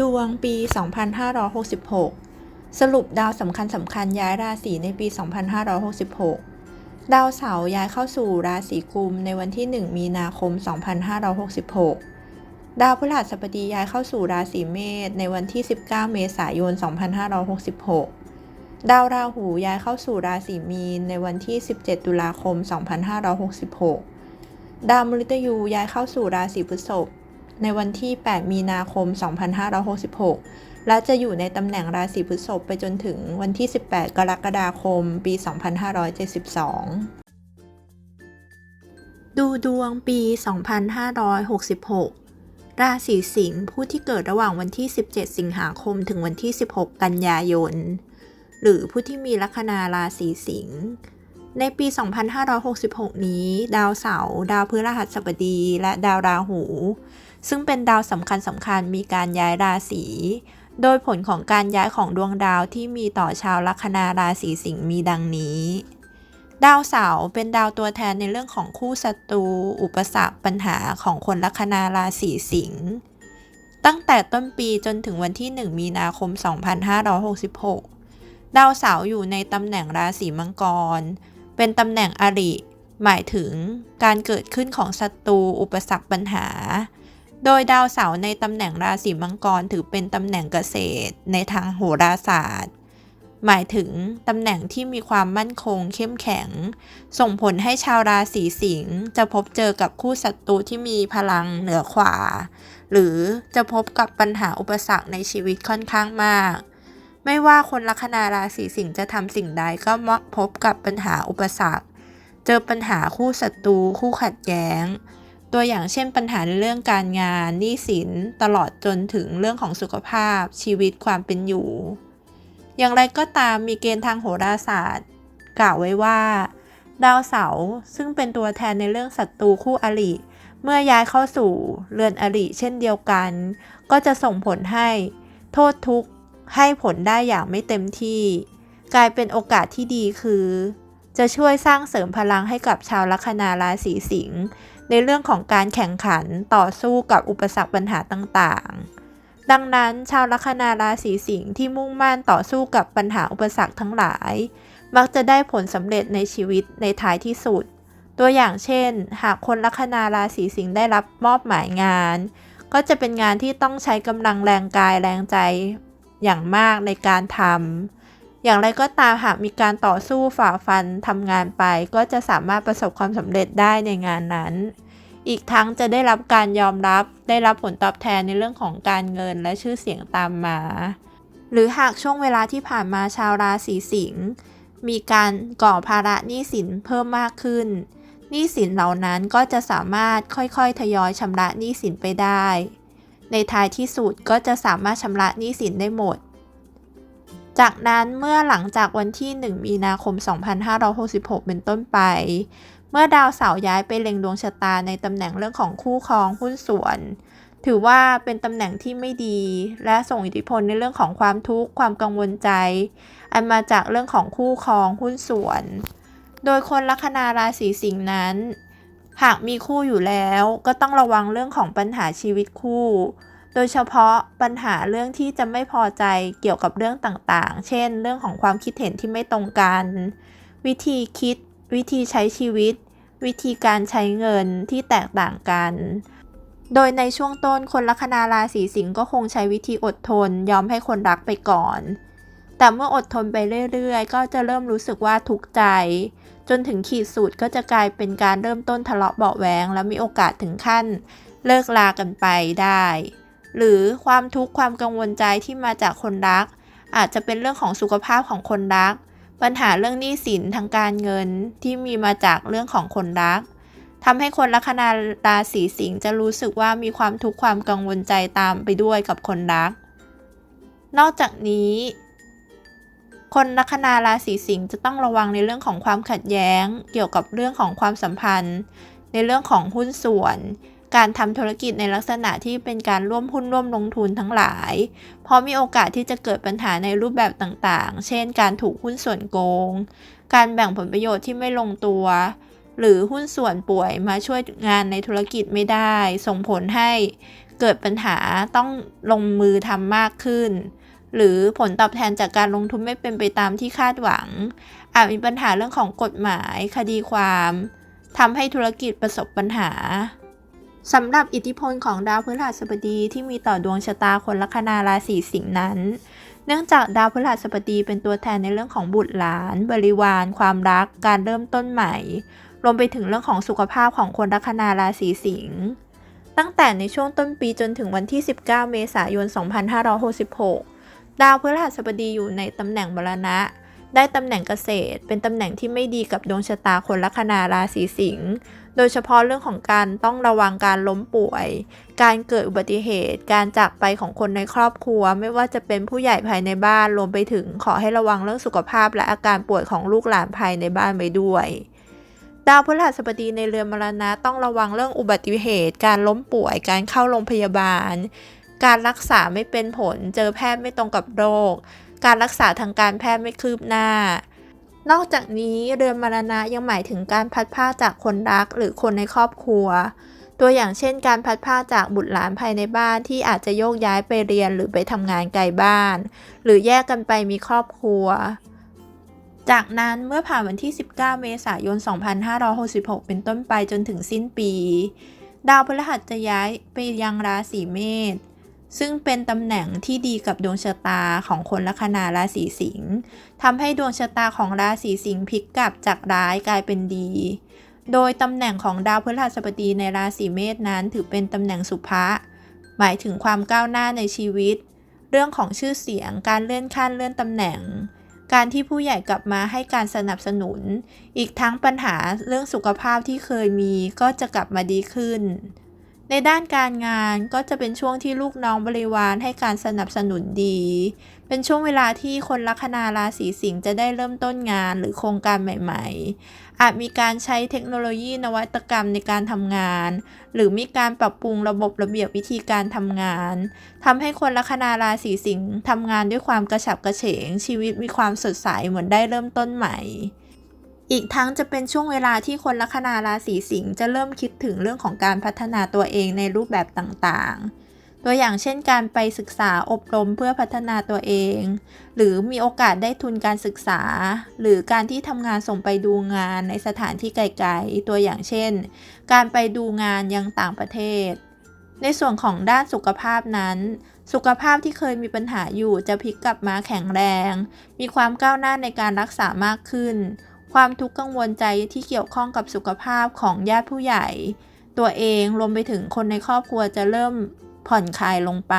ดวงปี 2566 สรุปดาวสำคัญสำคัญย้ายราศีในปี 2566 ดาวเสาร์ย้ายเข้าสู่ราศีกุมในวันที่ 1 มีนาคม 2566 ดาวพฤหัสบดีย้ายเข้าสู่ราศีเมษในวันที่ 19 เมษายน 2566 ดาวราหูย้ายเข้าสู่ราศีมีนในวันที่ 17 ตุลาคม 2566 ดาวมฤตยูย้ายเข้าสู่ราศีพฤษภ ในวันที่ 8 มีนาคม 2566 และจะอยู่ในตำแหน่งราศีพฤษภไปจนถึงวันที่ 18 กรกฎาคม ปี 2572 ดูดวงปี 2566ราศีสิงห์ผู้ที่เกิดระหว่างวันที่ 17 สิงหาคม ถึงวันที่ 16 กันยายน หรือผู้ที่มีลัคนาราศีสิงห์ในปี 2566 นี้ ดาวเสาร์ดาวพฤหัสบดี และดาวราหู ซึ่งเป็นดาวสำคัญสำคัญมีการย้ายราศีโดยผลของการย้ายของดวงดาวที่มีต่อชาวลัคนาราศีสิงห์มีดังนี้ ดาวเสาร์เป็นดาวตัวแทนในเรื่องของคู่ศัตรู อุปสรรคปัญหาของคนลัคนาราศีสิงห์ตั้งแต่ต้นปีจนถึงวันที่ 1 มีนาคม 2566 ดาวเสาร์อยู่ในตำแหน่งราศีมังกร เป็นตำแหน่งอริ หมายถึงการเกิดขึ้นของศัตรูอุปสรรคปัญหา โดยดาวเสาร์ในตำแหน่งราศีมังกรถือเป็นตำแหน่งเกษตร ในทางโหราศาสตร์ หมายถึงตำแหน่งที่มีความมั่นคงเข้มแข็ง ส่งผลให้ชาวราศีสิงห์จะพบเจอกับคู่ศัตรูที่มีพลังเหนือกว่า หรือจะพบกับปัญหาอุปสรรคในชีวิตค่อนข้างมาก ไม่ว่าคนลัคนาราศีสิงห์จะทำสิ่งใดก็มักพบกับปัญหาอุปสรรค เจอปัญหาคู่ศัตรูคู่ขัดแย้ง ตัวอย่างเช่นปัญหาในเรื่องการงานหนี้สินตลอดจนถึงเรื่องของสุขภาพ ชีวิตความเป็นอยู่ อย่างไรก็ตามมีเกณฑ์ทางโหราศาสตร์ กล่าวไว้ว่า ดาวเสาร์ซึ่งเป็นตัวแทนในเรื่องศัตรูคู่อริเมื่อย้ายเข้าสู่เรือนอริเช่นเดียวกัน ก็จะส่งผลให้โทษทุกข์ให้ผลได้อย่างไม่เต็มที่ กลายเป็นโอกาสที่ดีคือ จะช่วยสร้างเสริมพลังให้กับชาวลัคนาราศีสิงห์ ในเรื่องของการแข่งขันต่อสู้กับอุปสรรคปัญหาต่างๆ ดังนั้นชาวลัคนาราศีสิงห์ที่มุ่งมั่นต่อสู้กับปัญหาอุปสรรคทั้งหลาย มักจะได้ผลสำเร็จในชีวิตในท้ายที่สุด ตัวอย่างเช่น หากคนลัคนาราศีสิงห์ได้รับมอบหมายงาน ก็จะเป็นงานที่ต้องใช้กำลังแรงกายแรงใจอย่างมากในการทำ อย่างไรก็ตามหากมีการต่อสู้ฝ่าฟันทำงานไป ก็จะสามารถประสบความสำเร็จได้ในงานนั้น อีกทั้งจะได้รับการยอมรับ ได้รับผลตอบแทนในเรื่องของการเงินและชื่อเสียงตามมา หรือหากช่วงเวลาที่ผ่านมาชาวราศีสิงห์มีการก่อภาระหนี้สินเพิ่มมากขึ้นหนี้สินเหล่านั้นก็จะสามารถค่อยๆ ทยอยชำระหนี้สินไปได้ ในท้ายที่สุดก็จะสามารถชำระหนี้สินได้หมด จากนั้นเมื่อหลังจากวันที่ 1 มีนาคม 2566 เป็นต้นไป เมื่อดาวเสาร์ย้ายไปเล็งดวงชะตาในตำแหน่งเรื่องของคู่ครองหุ้นส่วน ถือว่าเป็นตำแหน่งที่ไม่ดี และส่งอิทธิพลในเรื่องของความทุกข์ความกังวลใจ อันมาจากเรื่องของคู่ครองหุ้นส่วน โดยคนลัคนาราศีสิงห์นั้น หากมีคู่อยู่แล้วก็ต้องระวังเรื่องของปัญหาชีวิตคู่ โดยเฉพาะปัญหาเรื่องที่จะไม่พอใจเกี่ยวกับเรื่องต่างๆ เช่น เรื่องของความคิดเห็นที่ไม่ตรงกัน วิธีคิด วิธีใช้ชีวิต วิธีการใช้เงินที่แตกต่างกัน โดยในช่วงต้นคนลัคนาราศีสิงห์ก็คงใช้วิธีอดทน ยอมให้คนรักไปก่อน แต่เมื่ออดทนไปเรื่อยๆ ก็จะเริ่มรู้สึกว่าทุกข์ใจ จนถึงขีดสุดก็จะกลายเป็นการเริ่มต้นทะเลาะเบาแหวงและมีโอกาสถึงขั้น เลิกลากันไปได้ หรือความทุกข์ความกังวลใจที่มาจากคนรัก อาจจะเป็นเรื่องของสุขภาพของคนรัก ปัญหาเรื่องหนี้สินทางการเงินที่มีมาจากเรื่องของคนรักทำให้คนลัคนาราศีสิงห์จะรู้สึกว่ามีความทุกข์ความกังวลใจตามไปด้วยกับคนรัก นอกจากนี้ คนลัคนาราศีสิงห์จะต้องระวังในเรื่องของความขัดแย้ง เกี่ยวกับเรื่องของความสัมพันธ์ ในเรื่องของหุ้นส่วน การทำธุรกิจในลักษณะที่เป็นการร่วมหุ้นร่วมลงทุนทั้งหลาย เพราะมีโอกาสที่จะเกิดปัญหาในรูปแบบต่างๆ เช่น การถูกหุ้นส่วนโกง การแบ่งผลประโยชน์ที่ไม่ลงตัว หรือหุ้นส่วนป่วยมาช่วยงานในธุรกิจไม่ได้ ส่งผลให้เกิดปัญหาต้องลงมือทำมากขึ้น หรือผลตอบแทนจากการลงทุนไม่เป็นไปตามที่คาดหวัง อาจมีปัญหาเรื่องของกฎหมาย คดีความทำให้ธุรกิจประสบปัญหา สำหรับอิทธิพลของดาวพฤหัสบดีที่มีต่อดวงชะตาคนลัคนาราศีสิงห์นั้น เนื่องจากดาวพฤหัสบดีเป็นตัวแทนในเรื่องของบุตรหลาน บริวาร ความรัก การเริ่มต้นใหม่ รวมไปถึงเรื่องของสุขภาพของคนลัคนาราศีสิงห์ตั้งแต่ในช่วงต้นปีจนถึงวันที่ 19 เมษายน 2566 ดาวพฤหัสบดีอยู่ในตำแหน่งมรณะ ได้ตำแหน่งเกษตร เป็นตำแหน่งที่ไม่ดีกับดวงชะตาคนลัคนาราศีสิงห์โดยเฉพาะเรื่องของการต้องระวังการล้มป่วย การเกิดอุบัติเหตุ การจากไปของคนในครอบครัว ไม่ว่าจะเป็นผู้ใหญ่ภายในบ้านรวมไปถึงขอให้ระวังเรื่องสุขภาพ และอาการป่วยของลูกหลานภายในบ้านไว้ด้วยดาวพฤหัสบดีในเรือนมรณะต้องระวังเรื่องอุบัติเหตุ การล้มป่วย การเข้าโรงพยาบาล การรักษาไม่เป็นผล เจอแพทย์ไม่ตรงกับโรค การรักษาทางการแพทย์ไม่คืบหน้า นอกจากนี้เรือนมรณะยังหมายถึงการพัดผ้าจากคนรักหรือคนในครอบครัว ตัวอย่างเช่น การพัดผ้าจากบุตรหลานภายในบ้านที่อาจจะโยกย้ายไปเรียนหรือไปทำงานไกลบ้าน หรือแยกกันไปมีครอบครัวจากนั้นเมื่อผ่านวันที่ 19 เมษายน 2566 เป็นต้นไปจนถึงสิ้นปี ดาวพฤหัสจะย้ายไปยังราศีเมษ ซึ่งเป็นตำแหน่งที่ดีกับดวงชะตาของคนลัคนาราศีสิงห์ทำให้ดวงชะตาของราศีสิงห์พลิกกลับจากร้ายกลายเป็นดี โดยตำแหน่งของดาวพฤหัสบดีในราศีเมษนั้นถือเป็นตำแหน่งสุภะหมายถึงความก้าวหน้าในชีวิต เรื่องของชื่อเสียง การเลื่อนขั้นเลื่อนตำแหน่ง การที่ผู้ใหญ่กลับมาให้การสนับสนุน อีกทั้งปัญหาเรื่องสุขภาพที่เคยมีก็จะกลับมาดีขึ้น ในด้านการงานก็จะเป็นช่วงที่ลูกน้องบริวารให้การสนับสนุนดี เป็นช่วงเวลาที่คนลัคนาราศีสิงห์จะได้เริ่มต้นงานหรือโครงการใหม่ๆ อาจมีการใช้เทคโนโลยีนวัตกรรมในการทำงาน หรือมีการปรับปรุงระบบระเบียบวิธีการทำงานทำให้คนลัคนาราศีสิงห์ทำงานด้วยความกระฉับกระเฉง ชีวิตมีความสดใสเหมือนได้เริ่มต้นใหม่ อีกทั้งจะเป็นช่วงเวลาที่คนลัคนาราศีสิงห์จะเริ่มคิดถึงเรื่องของการพัฒนาตัวเองในรูปแบบต่างๆ ตัวอย่างเช่นการไปศึกษาอบรมเพื่อพัฒนาตัวเอง หรือมีโอกาสได้ทุนการศึกษา หรือการที่ทำงานส่งไปดูงานในสถานที่ไกลๆ ตัวอย่างเช่น การไปดูงานยังต่างประเทศ ในส่วนของด้านสุขภาพนั้นสุขภาพที่เคยมีปัญหาอยู่จะพลิกกลับมาแข็งแรง มีความก้าวหน้าในการรักษามากขึ้น ความทุกข์กังวลใจที่เกี่ยวข้องกับสุขภาพของญาติผู้ใหญ่ ตัวเองรวมไปถึงคนในครอบครัวจะเริ่มผ่อนคลายลงไป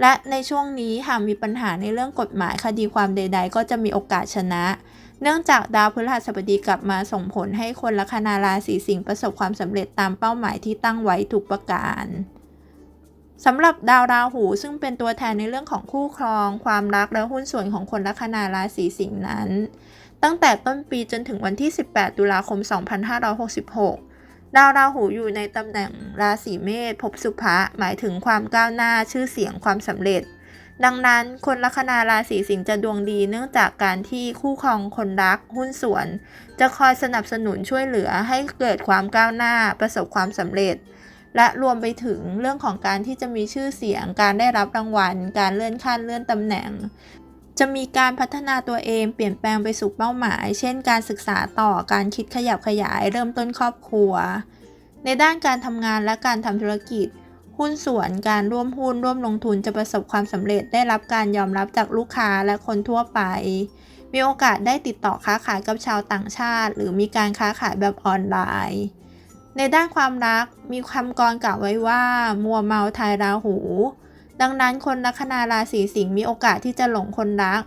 และในช่วงนี้หากมีปัญหาในเรื่องกฎหมายคดีความใด ๆ ก็จะมีโอกาสชนะ เนื่องจากดาวพฤหัสบดีกลับมาส่งผลให้คนลัคนาราศีสิงห์ประสบความสำเร็จตามเป้าหมายที่ตั้งไว้ทุกประการสำหรับดาวราหูซึ่งเป็นตัวแทนในเรื่องของคู่ครอง ความรักและหุ้นส่วนของคนลัคนาราศีสิงห์นั้น ตั้งแต่ต้นปีจนถึงวันที่ 18 ตุลาคม 2566 ดาวราหูอยู่ในตำแหน่งราศีเมษพบสุภะหมายถึงความก้าวหน้าชื่อเสียงความสำเร็จ ดังนั้นคนลัคนาราศีสิงห์จะดวงดีเนื่องจากการที่คู่ครองคนรักหุ้นส่วน จะคอยสนับสนุนช่วยเหลือให้เกิดความก้าวหน้าประสบความสำเร็จ และรวมไปถึงเรื่องของการที่จะมีชื่อเสียง การได้รับรางวัล การเลื่อนขั้นเลื่อนตำแหน่ง จะมีการพัฒนาตัวเองเปลี่ยนแปลงไปสู่เป้าหมาย เช่น การศึกษาต่อการคิดขยับขยาย เริ่มต้นครอบครัว ในด้านการทำงานและการทำธุรกิจ หุ้นส่วนการร่วมหุ้นร่วมลงทุนจะประสบความสำเร็จได้รับการยอมรับจากลูกค้าและคนทั่วไป มีโอกาสได้ติดต่อค้าขายกับชาวต่างชาติ หรือมีการค้าขายแบบออนไลน์ ในด้านความรักมีคำกรกล่าวไว้ว่า มัวเมาทายราหู ดังนั้นคนลัคนาราศีสิงห์มีโอกาสที่จะหลงคนรัก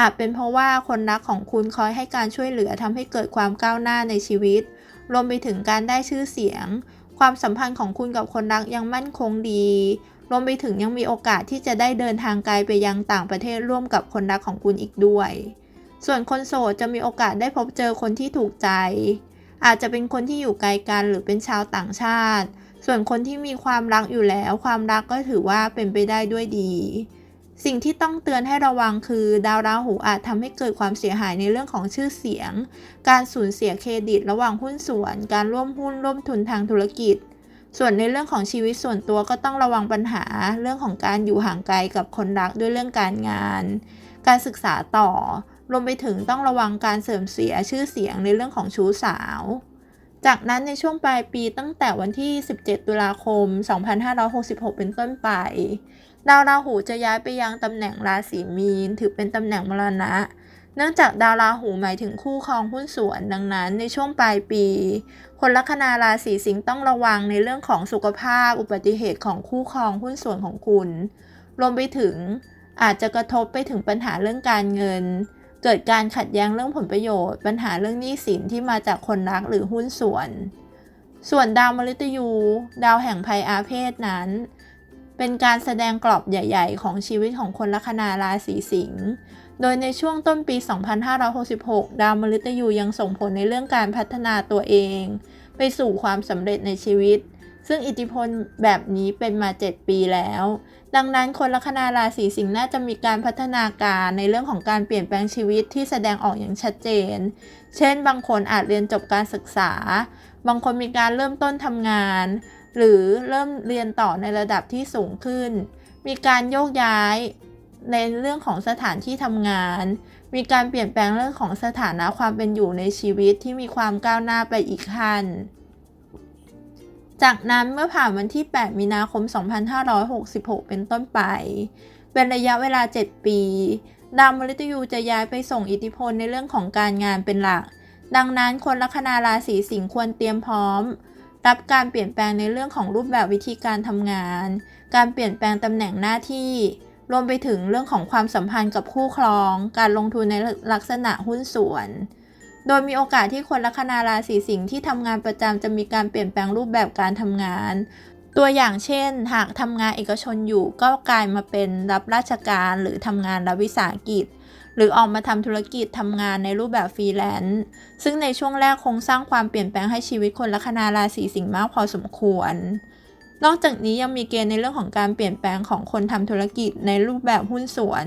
อาจเป็นเพราะว่าคนรักของคุณคอยให้การช่วยเหลือทำให้เกิดความก้าวหน้าในชีวิต รวมไปถึงการได้ชื่อเสียง ความสัมพันธ์ของคุณกับคนรักยังมั่นคงดี รวมไปถึงยังมีโอกาสที่จะได้เดินทางไกลไปยังต่างประเทศร่วมกับคนรักของคุณอีกด้วย ส่วนคนโสดจะมีโอกาสได้พบเจอคนที่ถูกใจ อาจจะเป็นคนที่อยู่ไกลกันหรือเป็นชาวต่างชาติ ส่วนคนที่มีความรักอยู่แล้ว ความรักก็ถือว่าเป็นไปได้ด้วยดี สิ่งที่ต้องเตือนให้ระวังคือ ดาวราหูอาจทำให้เกิดความเสียหายในเรื่องของชื่อเสียง การสูญเสียเครดิตระหว่างหุ้นส่วน การร่วมหุ้นร่วมทุนทางธุรกิจ ส่วนในเรื่องของชีวิตส่วนตัวก็ต้องระวังปัญหา เรื่องของการอยู่ห่างไกลกับคนรักด้วยเรื่องการงาน การศึกษาต่อรวมไปถึงต้องระวังการเสื่อมเสียชื่อเสียงในเรื่องของชู้สาว จากนั้นในช่วงปลายปีตั้งแต่วันที่ 17 ตุลาคม 2566 เป็นต้นไป ดาวราหูจะย้ายไปยังตำแหน่งราศีมีน ถือเป็นตำแหน่งมรณะ เนื่องจากดาวราหูหมายถึงคู่ครองหุ้นส่วน ดังนั้นในช่วงปลายปี คนลัคนาราศีสิงห์ต้องระวังในเรื่องของสุขภาพ อุบัติเหตุของคู่ครองหุ้นส่วนของคุณ รวมไปถึงอาจจะกระทบไปถึงปัญหาเรื่องการเงิน เกิดการขัดแย้งเรื่องผลประโยชน์ ปัญหาเรื่องหนี้สินที่มาจากคนรักหรือหุ้นส่วน ส่วนดาวมฤตยู ดาวแห่งภัยอาเพศนั้น เป็นการแสดงกรอบใหญ่ ๆ ของชีวิตของคนลัคนาราศีสิงห์โดยในช่วงต้นปี 2566 ดาวมฤตยูยังส่งผลในเรื่องการพัฒนาตัวเอง ไปสู่ความสำเร็จในชีวิต ซึ่งอิทธิพลแบบนี้เป็นมา 7 ปีแล้ว ดังนั้นคนลัคนาราศีสิงห์น่าจะมีการพัฒนาการในเรื่องของการเปลี่ยนแปลงชีวิตที่แสดงออกอย่างชัดเจน เช่น บางคนอาจเรียนจบการศึกษา บางคนมีการเริ่มต้นทำงาน หรือเริ่มเรียนต่อในระดับที่สูงขึ้น มีการโยกย้ายในเรื่องของสถานที่ทำงาน มีการเปลี่ยนแปลงเรื่องของสถานะความเป็นอยู่ในชีวิตที่มีความก้าวหน้าไปอีกขั้น จากนั้นเมื่อผ่านวันที่ 8 มีนาคม 2566 เป็นต้นไป เป็นระยะเวลา 7 ปี ดาวมฤตยูจะย้ายไปส่งอิทธิพลในเรื่องของการงานเป็นหลัก ดังนั้นคนลัคนาราศีสิงห์ควรเตรียมพร้อม รับการเปลี่ยนแปลงในเรื่องของรูปแบบวิธีการทำงาน การเปลี่ยนแปลงตำแหน่งหน้าที่ รวมไปถึงเรื่องของความสัมพันธ์กับคู่ครอง การลงทุนในลักษณะหุ้นส่วน โดยมีโอกาสที่คนลัคนาราศีสิงห์ที่ทำงานประจำจะมีการเปลี่ยนแปลงรูปแบบการทำงาน ตัวอย่างเช่น หากทำงานเอกชนอยู่ก็กลายมาเป็นรับราชการหรือทำงานรัฐวิสาหกิจ หรือออกมาทำธุรกิจทำงานในรูปแบบฟรีแลนซ์ซึ่งในช่วงแรกคงสร้างความเปลี่ยนแปลงให้ชีวิตคนลัคนาราศีสิงห์มากพอสมควรนอกจากนี้ยังมีเกณฑ์ในเรื่องของการเปลี่ยนแปลงของคนทำธุรกิจในรูปแบบหุ้นส่วน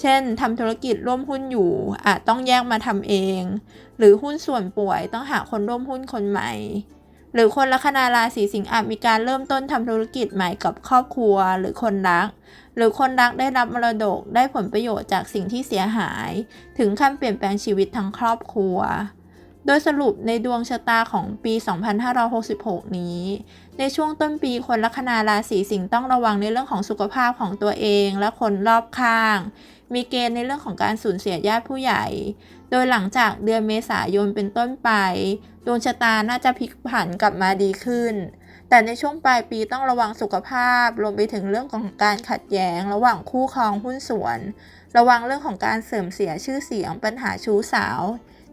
เช่นทำธุรกิจร่วมหุ้นอยู่อาจต้องแยกมาทำเอง หรือหุ้นส่วนป่วยต้องหาคนร่วมหุ้นคนใหม่ หรือคนลัคนาราศีสิงห์อาจมีการเริ่มต้นทำธุรกิจใหม่กับครอบครัวหรือคนรัก หรือคนรักได้รับมรดกได้ผลประโยชน์จากสิ่งที่เสียหาย ถึงขั้นเปลี่ยนแปลงชีวิตทั้งครอบครัวโดยสรุปในดวงชะตาของปี 2566 นี้ ในช่วงต้นปีคนลัคนาราศีสิงห์ต้องระวังในเรื่องของสุขภาพของตัวเองและคนรอบข้าง มีเกณฑ์ในเรื่องของการสูญเสียญาติผู้ใหญ่ โดยหลังจากเดือนเมษายนเป็นต้นไป ดวงชะตาน่าจะพลิกผันกลับมาดีขึ้น แต่ในช่วงปลายปีต้องระวังสุขภาพ รวมไปถึงเรื่องของการขัดแย้ง ระหว่างคู่ครองหุ้นส่วน ระวังเรื่องของการเสื่อมเสียชื่อเสียง ปัญหาชู้สาว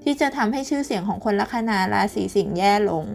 ที่จะทำให้ชื่อเสียงของคนลัคนาราศีสิงห์แย่ลง